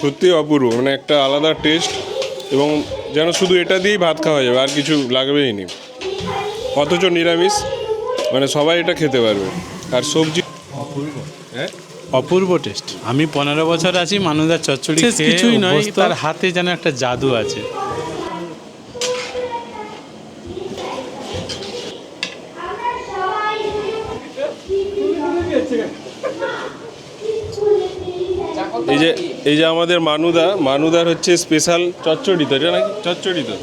সত্যি অপূর্ব মানে একটা আলাদা টেস্ট এবং যেন শুধু এটা দিয়েই ভাত খাওয়া যাবে আর কিছু লাগবেই নি। অথচ নিরামিষ মানে সবাই এটা খেতে পারবে। আর সবজি অপূর্ব। হ্যাঁ? অপূর্ব টেস্ট আমি পনেরো বছর আছি মানুষের চচ্চড়ি কিছুই নয়। তার হাতে যেন একটা জাদু আছে। এই যে এই যে আমাদের মানুদা মানুদার হচ্ছে স্পেশাল চচ্চড়ি তো এটা নাকি চচ্চড়ি তো?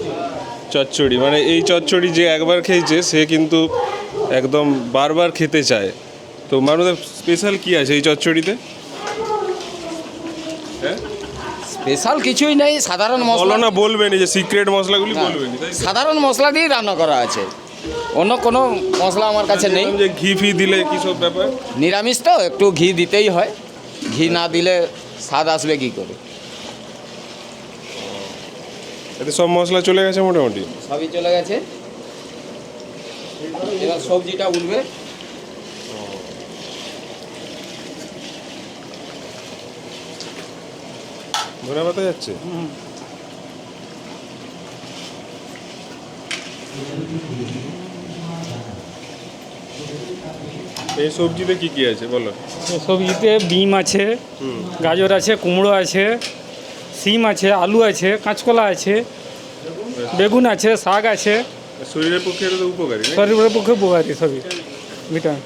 চচ্চড়ি মানে এই চচ্চড়ি যে একবার খেয়েছে সে কিন্তু একদম বারবার খেতে চায়। তো মানুদা স্পেশাল কি আছে এই চচ্চড়িতে? হ্যাঁ? স্পেশাল কিছুই নেই সাধারণ মশলা না বলবেন এই যে সিক্রেট মশলাগুলি বলবেন সাধারণ মশলা দিয়েই রান্না করা আছে। অন্য কোনো মশলা আমার কাছে নেই। যে ঘি ফি দিলে কি সব ব্যাপার? নিরামিষ তো একটু ঘি দিতেই হয়। ঘি না দিলে স্বাদ আসবে কি করে? এতে সব মশলা চলে গেছে মোটামুটি? সবই চলে গেছে। এবার সবজিটা উঠবে। ধনে পাতা যাচ্ছে? এই সবজিতে কি কি আছে বলো? সবজিতে বিম আছে গাজর আছে কুমড়ো আছে সিম আছে আলু আছে কাঁচকলা আছে বেগুন আছে শাক আছে। শরীরের পক্ষে উপকারী শরীরের পক্ষে উপকারী সবই ভিটামিন।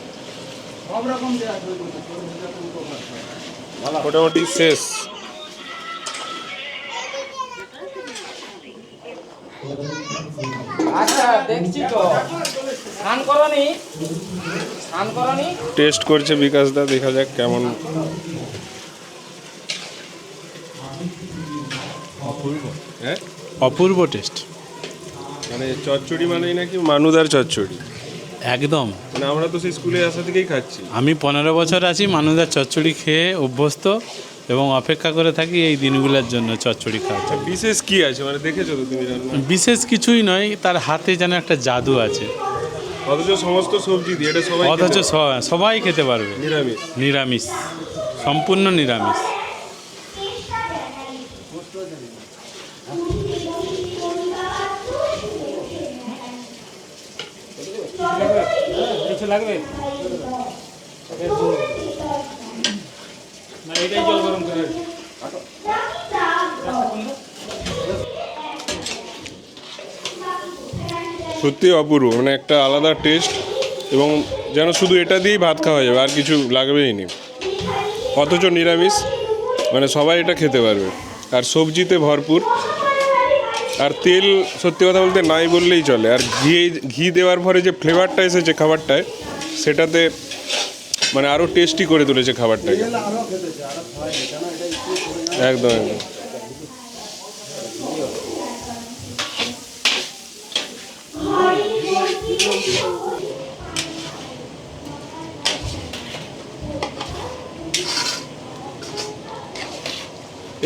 মোটামুটি শেষ। আচ্ছা দেখছি তো। টেস্ট করছে বিকাশ দা দেখা যাক কেমন। অপূর্ব। হ্যাঁ? অপূর্ব টেস্ট। মানে চচ্চড়ি মানেই নাকি মানুদার চচ্চড়ি? একদম। মানে আমরা তো সেই স্কুলে আসা থেকেই খাচ্ছি। আমি পনেরো বছর আছি মানুষের চচ্চড়ি খেয়ে অভ্যস্ত এবং অপেক্ষা করে থাকি এই দিনগুলোর জন্য চচ্চড়ি জন্য। বিশেষ কি আছে? মানে দেখেছ তো তুমি বিশেষ কিছুই নয় তার হাতে যেন একটা জাদু আছে। অথচ সমস্ত সবজি দিয়ে এটা সবাই অথচ সবাই খেতে পারবে। নিরামিষ। নিরামিষ। সম্পূর্ণ নিরামিষ। লাগবে? না এটাই জল গরম করে সত্যি অপূর্ব মানে একটা আলাদা টেস্ট এবং যেন শুধু এটা দিয়েই ভাত খাওয়া যাবে, আর কিছু লাগবেই নি। অথচ নিরামিষ মানে সবাই এটা খেতে পারবে। আর সবজিতে ভরপুর। আর তেল সত্যি কথা বলতে নাই বললেই চলে। আর ঘি ঘি দেওয়ার পরে যে ফ্লেভারটা এসেছে খাবারটায়, সেটাতে মানে আরও টেস্টি করে তুলেছে খাবারটাকে। একদম একদম।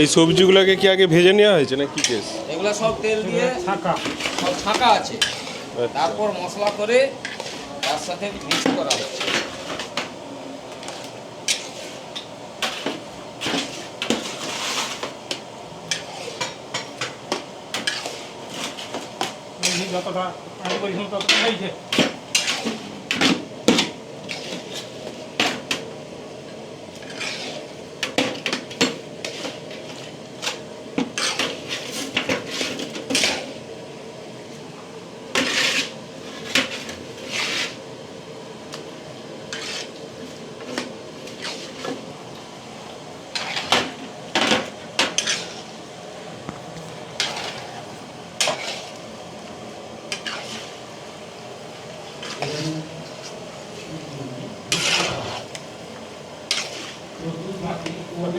এই সবজিগুলোকে কি আগে ভেজে নেওয়া হয়েছে না কি কেস? এগুলো সব তেল দিয়ে ছাঁকা। সব ছাঁকা আছে। তারপর মশলা করে তার সাথে মিক্স করা হচ্ছে। যতটা আমি বলছিলাম ততটা হয়েছে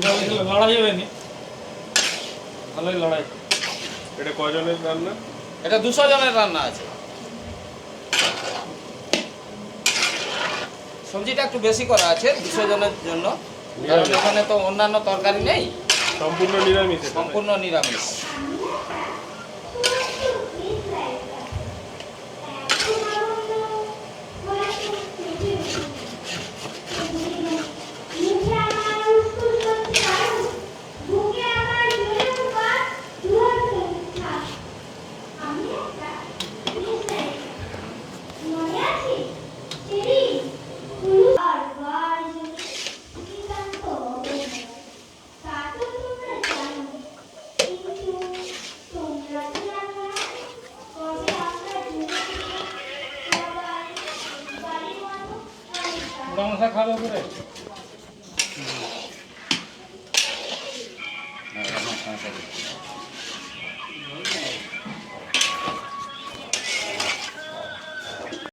লড়াই হবে নি ভালোই লড়াই এটা কজনের রান্না? এটা দুশো জনের রান্না আছে। সবজিটা একটু বেশি করা আছে দুশো জনের জন্য কারণ এখানে তো অন্যান্য তরকারি নেই সম্পূর্ণ নিরামিষ। সম্পূর্ণ নিরামিষ। 啊在这里